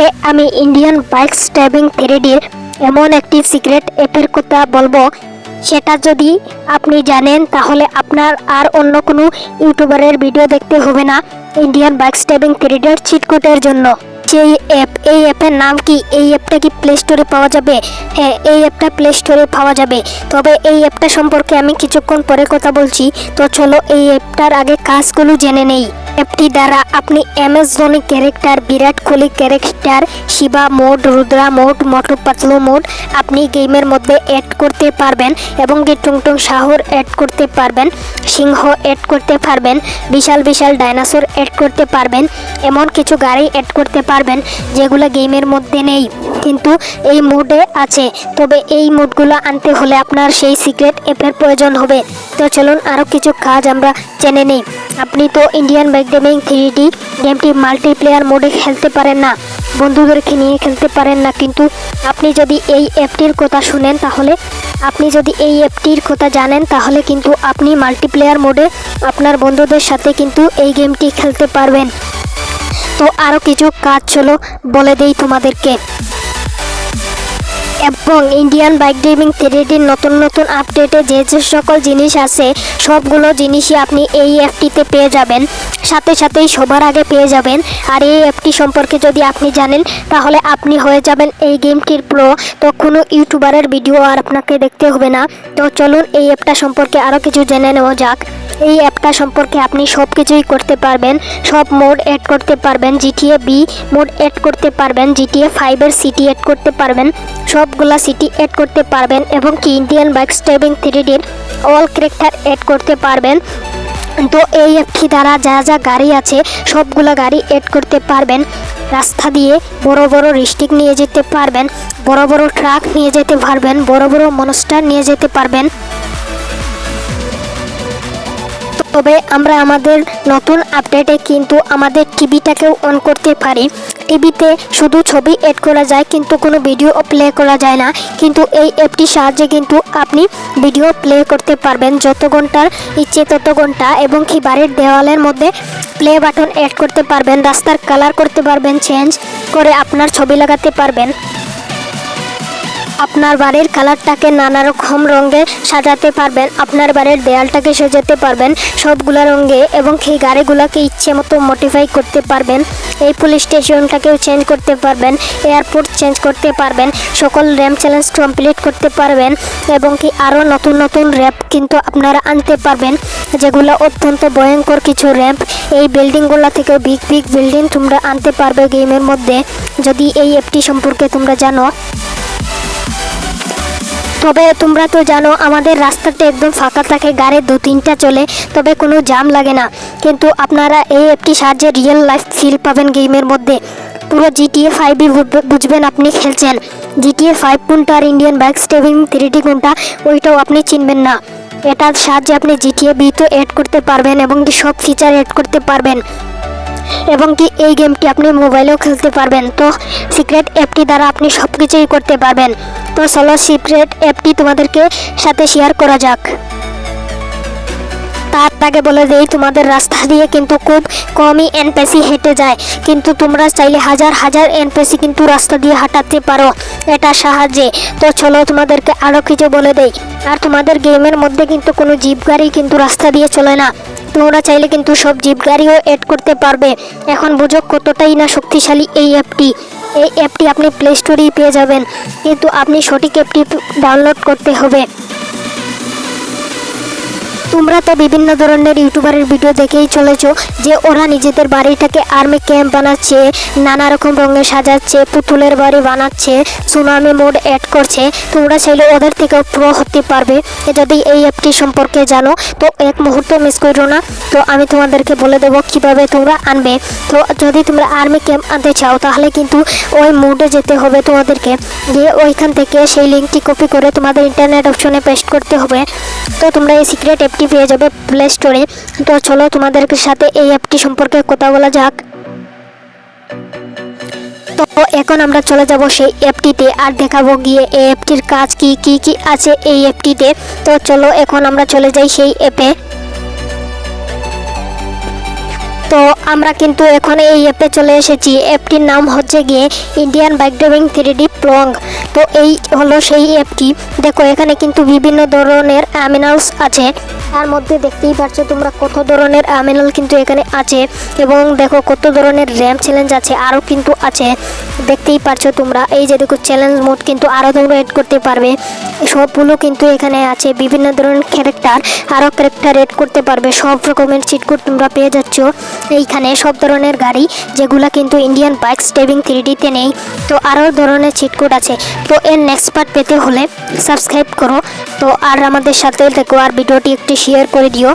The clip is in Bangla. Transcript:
আজকে আমি ইন্ডিয়ান বাইক স্ট্যাবিং থ্রিডির এমন একটি সিক্রেট অ্যাপের কথা বলব। সেটা যদি আপনি জানেন, তাহলে আপনার আর অন্য কোনো ইউটিউবারের ভিডিও দেখতে হবে না ইন্ডিয়ান বাইক স্ট্যাবিং থ্রিডির চিটকুটের জন্য। সেই অ্যাপ এই অ্যাপের নাম কি? এই অ্যাপটা কি প্লে স্টোরে পাওয়া যাবে? হ্যাঁ এই অ্যাপটা প্লে স্টোরে পাওয়া যাবে। তবে এই অ্যাপটা সম্পর্কে আমি কিছুক্ষণ পরে কথা বলছি। তো চলো এই অ্যাপটার আগে কাজগুলো জেনে নেই। অ্যাপটি দ্বারা আপনি M Dhoni character Virat Kohli character Shiva mode Rudra mode Motu Patlu mode আপনি গেমের মধ্যে অ্যাড করতে পারবেন এবং কি টুংটুং শাহর অ্যাড করতে পারবেন, সিংহ অ্যাড করতে পারবেন, বিশাল বিশাল ডাইনোসর অ্যাড করতে পারবেন, এমন কিছু গাড়ি অ্যাড করতে পারবেন যেগুলো গেমের মধ্যে নেই। কিন্তু এই মোডে আছে। তবে এই মোডগুলো আনতে হলে আপনার সেই সিক্রেট অ্যাপের প্রয়োজন হবে। তো চলুন আরও কিছু কাজ আমরা জেনে নিই। আপনি তো Indian bike gaming three D গেমটি মাল্টিপ্লেয়ার মোডে খেলতে পারেন না। বন্ধুদেরকে নিয়ে খেলতে পারেন না, কিন্তু আপনি যদি এই অ্যাপটির কথা শুনেন তাহলে, আপনি যদি এই অ্যাপটির কথা জানেন তাহলে কিন্তু আপনি মাল্টিপ্লেয়ার মোডে আপনার বন্ধুদের সাথে কিন্তু এই গেমটি খেলতে পারবেন। তো আরও কিছু কাজ চলো বলে দেই তোমাদেরকে। এবং ইন্ডিয়ান বাইক ড্রাইভিং থ্রিডির নতুন নতুন আপডেটে যে যে সকল জিনিস আছে, সবগুলো জিনিসই আপনি এই অ্যাপটিতে পেয়ে যাবেন। সাথে সাথেই সবার আগে পেয়ে যাবেন। আর এই অ্যাপটি সম্পর্কে যদি আপনি জানেন, তাহলে আপনি হয়ে যাবেন এই গেমটির প্রো তো কোনো ইউটিউবারের ভিডিও আর আপনাকে দেখতে হবে না। তো চলুন এই অ্যাপটা সম্পর্কে আরও কিছু জেনে নেওয়া যাক। এই অ্যাপটা সম্পর্কে আপনি সব কিছুই করতে পারবেন। সব মোড অ্যাড করতে পারবেন। জিটিএ বি মোড অ্যাড করতে পারবেন। জিটিএ ফাইভের সিটি অ্যাড করতে পারবেন। সবগুলা সিটি অ্যাড করতে পারবেন এবং কি ইন্ডিয়ান বাইক স্টেবিং থ্রিডির অল ক্যারেক্টার অ্যাড করতে পারবেন। তো এই অ্যাপটি দ্বারা যা যা গাড়ি আছে, সবগুলো গাড়ি অ্যাড করতে পারবেন। রাস্তা দিয়ে বড় বড় রিস্টিক নিয়ে যেতে পারবেন। বড় বড় ট্রাক নিয়ে যেতে পারবেন। বড় বড় মনস্টার নিয়ে যেতে পারবেন। তবে আমরা আমাদের নতুন আপডেটে কিন্তু আমাদের টিভিটাকেও অন করতে পারি। টিভিতে শুধু ছবি এড করা যায়, কিন্তু কোনো ভিডিও প্লে করা যায় না। কিন্তু এই অ্যাপটির সাহায্যে কিন্তু আপনি ভিডিও প্লে করতে পারবেন। যত ঘণ্টার ইচ্ছে তত ঘণ্টা এবং কি বাড়ির দেওয়ালের মধ্যে প্লে বাটন অ্যাড করতে পারবেন। রাস্তার কালার করতে পারবেন চেঞ্জ করে আপনার ছবি লাগাতে পারবেন। আপনার বাড়ির কালারটাকে নানা রকম রঙে সাজাতে পারবেন, আপনার বাড়ির দেয়ালটাকে সাজাতে পারবেন, সবগুলো রঙে এবং সেই গাড়িগুলোকে ইচ্ছে মতো মডিফাই করতে পারবেন, এই পুলিশ স্টেশনটাকেও চেঞ্জ করতে পারবেন এয়ারপোর্ট চেঞ্জ করতে পারবেন, সকল র্যাম চ্যালেঞ্জ কমপ্লিট করতে পারবেন এবং কি আরও নতুন নতুন র্যাপ কিন্তু আপনারা আনতে পারবেন, যেগুলো অত্যন্ত ভয়ঙ্কর কিছু র্যাম্প এই বিল্ডিংগুলো থেকে বিগ বিগ বিল্ডিং তোমরা আনতে পারবে গেমের মধ্যে। যদি এই অ্যাপটি সম্পর্কে তোমরা জানো। তবে তোমরা তো জানো, আমাদের রাস্তাটা একদম ফাঁকা থাকে, গাড়ি দু তিনটা চলে, তবে কোনো জাম লাগে না। কিন্তু আপনারা এই অ্যাপটি সাহায্যে রিয়েল লাইফ ফিল পাবেন গেমের মধ্যে। পুরো জিটিএ ফাইভই বুঝবেন আপনি খেলছেন। জিটিএ ফাইভ কোনটা আর ইন্ডিয়ান বাইক স্টেভিং থ্রিটি কোনটা, ওইটাও আপনি চিনবেন না। এটার সাহায্যে আপনি জিটিএ বি তো অ্যাড করতে পারবেন এবং সব ফিচার অ্যাড করতে পারবেন। এবং কি এই গেমটি আপনি মোবাইলেও খেলতে পারবেন। তো সিক্রেট অ্যাপটি দ্বারা আপনি সব কিছুই করতে পারবেন। তো চলো সিক্রেট অ্যাপটি তোমাদেরকে সাথে শেয়ার করা যাক। তার আগে বলে দেই, তোমাদের রাস্তা দিয়ে কিন্তু খুব কমই এনপিসি হেঁটে যায়। কিন্তু তোমরা চাইলে হাজার হাজার এনপিসি কিন্তু রাস্তা দিয়ে হাঁটাতে পারো। এটা সাহায্যে। তো চলো তোমাদেরকে আরও কিছু বলে দেই। আর তোমাদের গেমের মধ্যে কিন্তু কোনো জিপ গাড়ি কিন্তু রাস্তা দিয়ে চলে না। তোমরা চাইলে কিন্তু সব জিপ গাড়িও অ্যাড করতে পারবে। এখন বুঝো কতটাই না শক্তিশালী এই অ্যাপটি। এই অ্যাপটি আপনি প্লে স্টোরেই পেয়ে যাবেন। কিন্তু আপনি সঠিক অ্যাপটি ডাউনলোড করতে হবে। তোমরা তো বিভিন্ন ধরনের ইউটিউবারের ভিডিও দেখেই চলেছো যে ওরা নিজেদের বাড়িটাকে আর্মি ক্যাম্প বানাচ্ছে, নানা রকম রঙে সাজাচ্ছে, পুতুলের বাড়ি বানাচ্ছে, সুনামি মোড অ্যাড করছে। তোমরা চাইলে ওদের থেকেও প্রো হতে পারবে। যদি এই অ্যাপটি সম্পর্কে জানো, তো এক মুহূর্ত মিস করো না। তো আমি তোমাদেরকে বলে দেবো কীভাবে তোমরা আনবে। তো যদি তোমরা আর্মি ক্যাম্প আনতে চাও, তাহলে কিন্তু ওই মোডে যেতে হবে তোমাদেরকে। গিয়ে ওইখান থেকে সেই লিঙ্কটি কপি করে তোমাদের ইন্টারনেট অপশনে পেস্ট করতে হবে। তো তোমরা এই সিক্রেট অ্যাপটি পেয়ে যাবে প্লে স্টোরে তো চলো তোমাদের সাথে এই অ্যাপটি সম্পর্কে কথা বলা যাক। তো এখন আমরা চলে যাব সেই অ্যাপটিতে আর দেখাবো গিয়ে এই অ্যাপটির কাজ কি কি কি আছে এই অ্যাপটিতে। তো চলো এখন আমরা চলে যাই সেই অ্যাপে। তো আমরা কিন্তু এখন এই অ্যাপে চলে এসেছি। অ্যাপটির নাম হচ্ছে গিয়ে Indian bike driving three D প্লং তো এই হলো সেই অ্যাপটি। দেখো এখানে কিন্তু বিভিন্ন ধরনের অ্যামিনালস আছে। তার মধ্যে দেখতেই পাচ্ছ তোমরা কত ধরনের অ্যামিনাল কিন্তু এখানে আছে। এবং দেখো কত ধরনের র্যাম চ্যালেঞ্জ আছে আরও কিন্তু আছে। দেখতেই পাচ্ছ তোমরা, এই যে দেখো চ্যালেঞ্জ মোড কিন্তু আরও তোমরা এড করতে পারবে। সবগুলো কিন্তু এখানে আছে, বিভিন্ন ধরনের ক্যারেক্টার আরও ক্যারেক্টার এড করতে পারবে। সব রকমের চিটকোড তোমরা পেয়ে যাচ্ছ। এইখানে সব ধরনের গাড়ি, যেগুলো কিন্তু ইন্ডিয়ান বাইক স্টেভিং থ্রি ডিতে নেই। তো আরও ধরনের চিটকোড আছে। তো এর নেক্সট পার্ট পেতে হলে সাবস্ক্রাইব করো। তো আর আমাদের সাথে দেখো আর ভিডিওটি একটি শেয়ার করে দিও।